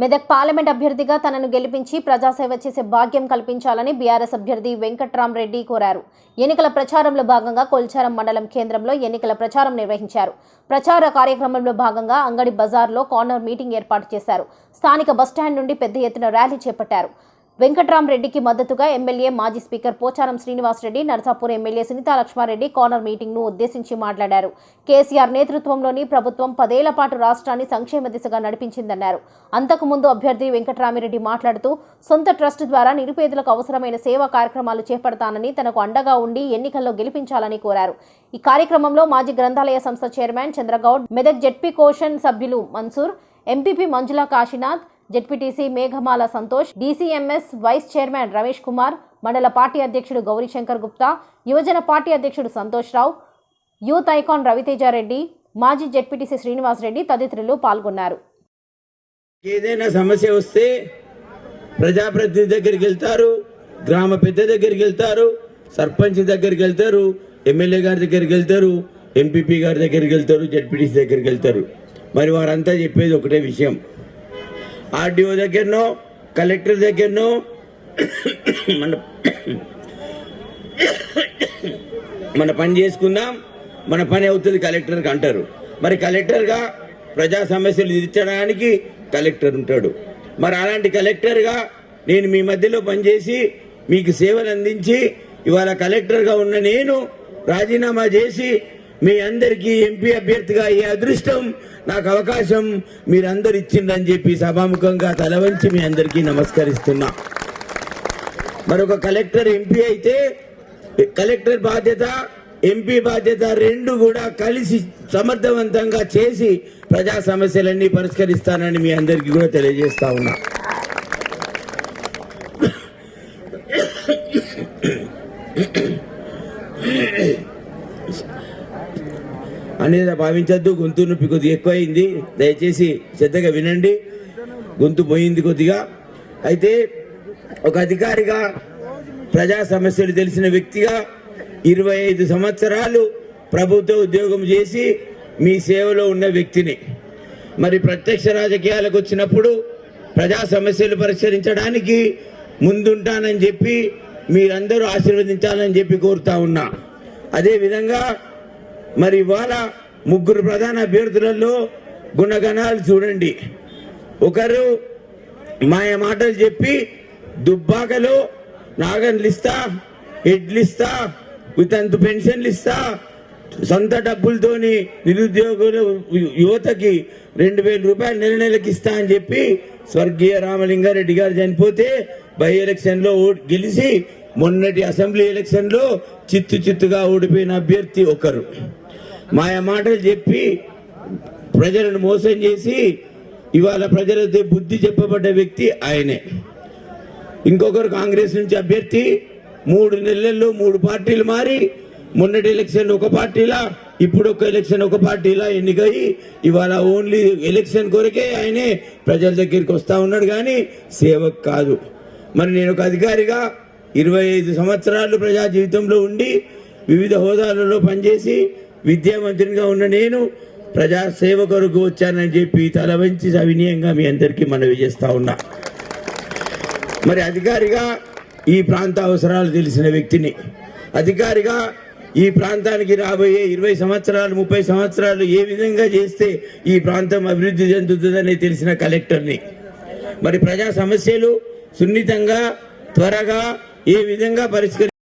Medak parliament అభ్యర్థిగా తనను గెలిపించి ప్రజాసేవ చేసే భాగ్యం కల్పించాలని బీఆర్ఎస్ అభ్యర్థి వెంకట్రామరెడ్డి కోరారు. ఎన్నికల ప్రచారంలో భాగంగా కొల్చారం మండలం కేంద్రంలో ఎన్నికల ప్రచారం నిర్వహించారు. ప్రచార కార్యక్రమంలో భాగంగా అంగడి బజార్లో కార్నర్ మీటింగ్ ఏర్పాటు చేశారు. స్థానిక బస్టాండ్ నుండి పెద్ద ఎత్తున ర్యాలీ చేపట్టారు. వెంకట్రామరెడ్డికి మద్దతుగా ఎమ్మెల్యే మాజీ speaker Pocharam Srinivasreddy Narsapur MLA Sunitha Laxmareddy corner మీటింగ్ను ఉద్దేశించి మాట్లాడారు. కేసీఆర్ నేతృత్వంలోని ప్రభుత్వం పదేళ్ళ పాటు రాష్ట్రాన్ని సంక్షేమ దిశగా నడిపించిందన్నారు. అంతకుముందు అభ్యర్థి వెంకట్రామిరెడ్డి మాట్లాడుతూ సొంత ట్రస్ట్ ద్వారా నిరుపేదలకు అవసరమైన సేవా కార్యక్రమాలు చేపడతానని తనకు అండగా ఉండి ఎన్నికల్లో గెలిపించాలని కోరారు. ఈ కార్యక్రమంలో మాజీ గ్రంథాలయ సంస్థ చైర్మన్ చంద్రగౌడ్ మెదక్ జెడ్పీ కోషన్ సభ్యులు Mansoor MPP Manjula Kashinath ZPTC Meghamala Santosh DCMS vice chairman Ramesh Kumar మండల పార్టీ అధ్యక్షుడు గౌరీశంకర్ గుప్తా యువజన పార్టీ అధ్యక్షుడు సంతోష్ రావు యూత్ ఐకాన్ రవితేజారెడ్డి మాజీ జెడ్పీటీసీ శ్రీనివాసరెడ్డి తదితరులు పాల్గొన్నారు. ఏదైనా సమస్య వస్తే ప్రజాప్రతినిధి దగ్గరికి వెళ్తారు గ్రామ పెద్ద దగ్గరికి వెళ్తారు సర్పంచ్ దగ్గరికి వెళ్తారు ఎమ్మెల్యే గారి దగ్గరికి వెళ్తారు ఎంపీపీ గారి దగ్గరికి వెళ్తారు జెడ్పీటీసీ దగ్గరికి వెళ్తారు. మరి వారంతా చెప్పేది ఒకటే విషయం. ఆర్డీఓ దగ్గరనో కలెక్టర్ దగ్గరనో మన మన పని చేసుకుందాం మన పని అవుతుంది కలెక్టర్కి అంటారు. మరి కలెక్టర్గా ప్రజా సమస్యలు తీర్చడానికి కలెక్టర్ ఉంటాడు. మరి అలాంటి కలెక్టర్గా నేను మీ మధ్యలో పనిచేసి మీకు సేవలు అందించి ఇవాళ కలెక్టర్గా ఉన్న నేను రాజీనామా చేసి మీ అందరికీ ఎంపీ అభ్యర్థిగా ఈ అదృష్టం నాకు అవకాశం మీరందరు ఇచ్చిందని చెప్పి సభాముఖంగా తలవంచి మీ అందరికీ నమస్కరిస్తున్నా. మరొక కలెక్టర్ ఎంపీ అయితే కలెక్టర్ బాధ్యత ఎంపీ బాధ్యత రెండు కూడా కలిసి సమర్థవంతంగా చేసి ప్రజా సమస్యలన్నీ పరిష్కరిస్తానని మీ అందరికీ కూడా తెలియజేస్తా ఉన్నా. అనేది భావించద్దు. గొంతు నొప్పి కొద్దిగా ఎక్కువైంది. దయచేసి శ్రద్ధగా వినండి. గొంతు పోయింది కొద్దిగా. అయితే ఒక అధికారిగా ప్రజా సమస్యలు తెలిసిన వ్యక్తిగా ఇరవై ఐదు సంవత్సరాలు ప్రభుత్వ ఉద్యోగం చేసి మీ సేవలో ఉన్న వ్యక్తిని. మరి ప్రత్యక్ష రాజకీయాలకు వచ్చినప్పుడు ప్రజా సమస్యలు పరిష్కరించడానికి ముందుంటానని చెప్పి మీరందరూ ఆశీర్వదించాలని చెప్పి కోరుతా ఉన్నా. అదేవిధంగా మరి ఇవాళ ముగ్గురు ప్రధాన అభ్యర్థులలో గుణగణాలు చూడండి. ఒకరు మాయ మాటలు చెప్పి దుబ్బాకలో నాగన్లు ఇస్తా ఎడ్లు ఇస్తా వితంతు పెన్షన్లు ఇస్తా సొంత డబ్బులతోని నిరుద్యోగుల యువతకి రెండు వేల రూపాయలు నెల నెలకి ఇస్తా అని చెప్పి స్వర్గీయ రామలింగారెడ్డి గారు చనిపోతే బై ఎలక్షన్లో ఓట్ గెలిచి మొన్నటి అసెంబ్లీ ఎలక్షన్లో చిత్తు చిత్తుగా ఓడిపోయిన అభ్యర్థి ఒకరు. మాయ మాటలు చెప్పి ప్రజలను మోసం చేసి ఇవాళ ప్రజలతో బుద్ధి చెప్పబడ్డ వ్యక్తి ఆయనే. ఇంకొకరు కాంగ్రెస్ నుంచి అభ్యర్థి మూడు నెలల్లో మూడు పార్టీలు మారి మొన్నటి ఎలక్షన్ ఒక పార్టీలా ఇప్పుడు ఒక ఎలక్షన్ ఒక పార్టీలా ఎన్నికయి ఇవాళ ఓన్లీ ఎలక్షన్ కొరకే ఆయనే ప్రజల దగ్గరికి వస్తూ ఉన్నాడు కానీ సేవకు కాదు. మరి నేను ఒక అధికారిగా ఇరవై ఐదు సంవత్సరాలు ప్రజా జీవితంలో ఉండి వివిధ హోదాలలో పనిచేసి విద్యామంత్రిగా ఉన్న నేను ప్రజాసేవ కొరకు వచ్చానని చెప్పి తల వంచి సవినీయంగా మీ అందరికీ మనవి చేస్తూ ఉన్నా. మరి అధికారిగా ఈ ప్రాంత అవసరాలు తెలిసిన వ్యక్తిని అధికారిగా ఈ ప్రాంతానికి రాబోయే ఇరవై సంవత్సరాలు ముప్పై సంవత్సరాలు ఏ విధంగా చేస్తే ఈ ప్రాంతం అభివృద్ధి చెందుతుందని తెలిసిన కలెక్టర్ని. మరి ప్రజా సమస్యలు సున్నితంగా త్వరగా ఈ విధంగా పరిష్కరి